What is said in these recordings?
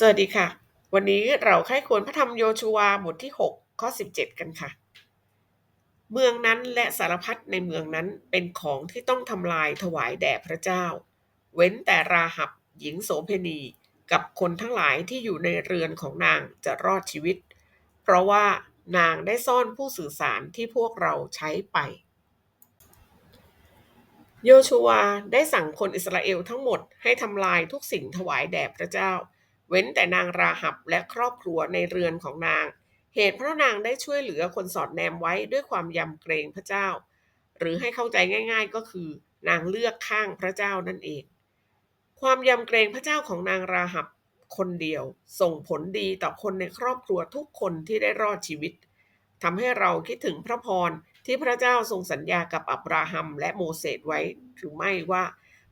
สวัสดีค่ะ วันนี้เราใคร่ควรพระธรรมโยชูวาบทที่ 6 ข้อ 17 กันค่ะ เมืองนั้นและสารพัดในเมืองนั้นเป็นของที่ต้องทำลายถวายแด่พระเจ้า เว้นแต่ราหับหญิงโสเพณีกับคนทั้งหลายที่อยู่ในเรือนของนางจะรอดชีวิต เพราะว่านางได้ซ่อนผู้สื่อสารที่พวกเราใช้ไป โยชูวาได้สั่งคนอิสราเอลทั้งหมดให้ทำลายทุกสิ่งถวายแด่พระเจ้า เว้นแต่นางราหับและครอบครัวในเรือนของนาง เหตุเพราะนางได้ช่วยเหลือคนสอดแนมไว้ด้วยความยำเกรงพระเจ้า หรือให้เข้าใจง่าย ๆ ก็คือ นางเลือกข้างพระเจ้านั่นเอง ความยำเกรงพระเจ้าของนางราหับคนเดียว ส่งผลดีต่อคนในครอบครัวทุกคนที่ได้รอดชีวิตทำให้เราคิดถึงพระพรที่พระเจ้าทรงสัญญากับอับราฮัมและโมเสสไว้หรือไม่ว่า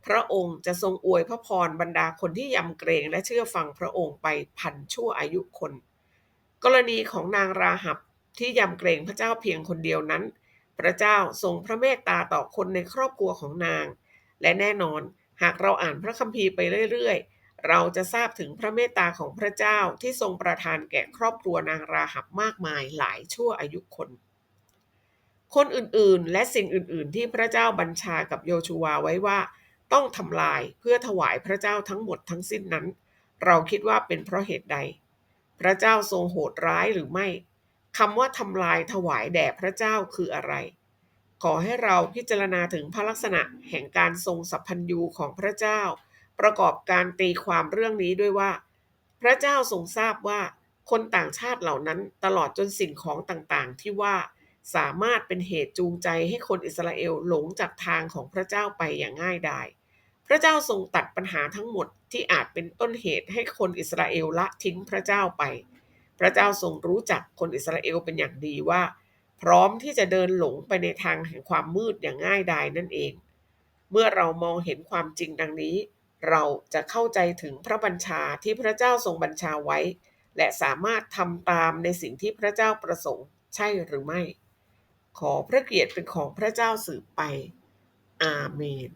พระองค์จะทรงอวยพระพรบรรดาคนที่ยำเกรงและเชื่อฟังพระองค์ไปพันชั่วอายุคน กรณีของนางราหับที่ยำเกรงพระเจ้าเพียงคนเดียวนั้น พระเจ้าทรงพระเมตตาต่อคนในครอบครัวของนาง และแน่นอนหากเราอ่านพระคัมภีร์ไปเรื่อยๆ เราจะทราบถึงพระเมตตาของพระเจ้าที่ทรงประทานแก่ครอบครัวนางราหับมากมายหลายชั่วอายุคน คนอื่นๆ และสิ่งอื่นๆ ที่พระเจ้าบัญชากับโยชูวาไว้ว่า ต้องทำลายเพื่อถวายพระเจ้าทั้งหมดทั้งสิ้นนั้น เราคิดว่าเป็นเพราะเหตุใด พระเจ้าทรงโหดร้ายหรือไม่คำว่าทำลายถวายแด่พระเจ้าคืออะไร ขอให้เราพิจารณาถึงพระลักษณะแห่งการทรงสัพพัญญูของพระเจ้า ประกอบการตีความเรื่องนี้ด้วยว่า พระเจ้าทรงทราบว่า คนต่างชาติเหล่านั้นตลอดจนสิ่งของต่างๆ ที่ว่าสามารถเป็นเหตุจูงใจให้คนอิสราเอลหลงจากทางของพระเจ้าไปอย่างง่ายดาย ระเจ้าทรงตัดปัญหาทั้งหมดที่อาจเป็นต้นเหตุให้คนอิสราเอลละทิ้งพระเจ้าไป พระเจ้าทรงรู้จักคนอิสราเอลเป็นอย่างดีว่า พร้อมที่จะเดินหลงไปในทางแห่งความมืดอย่างง่ายดายนั่นเอง เมื่อเรามองเห็นความจริงดังนี้ เราจะเข้าใจถึงพระบัญชาที่พระเจ้าทรงบัญชาไว้ และสามารถทำตามในสิ่งที่พระเจ้าประสงค์ ใช่หรือไม่ ขอพระเกียรติเป็นของพระเจ้าสืบไป อาเมน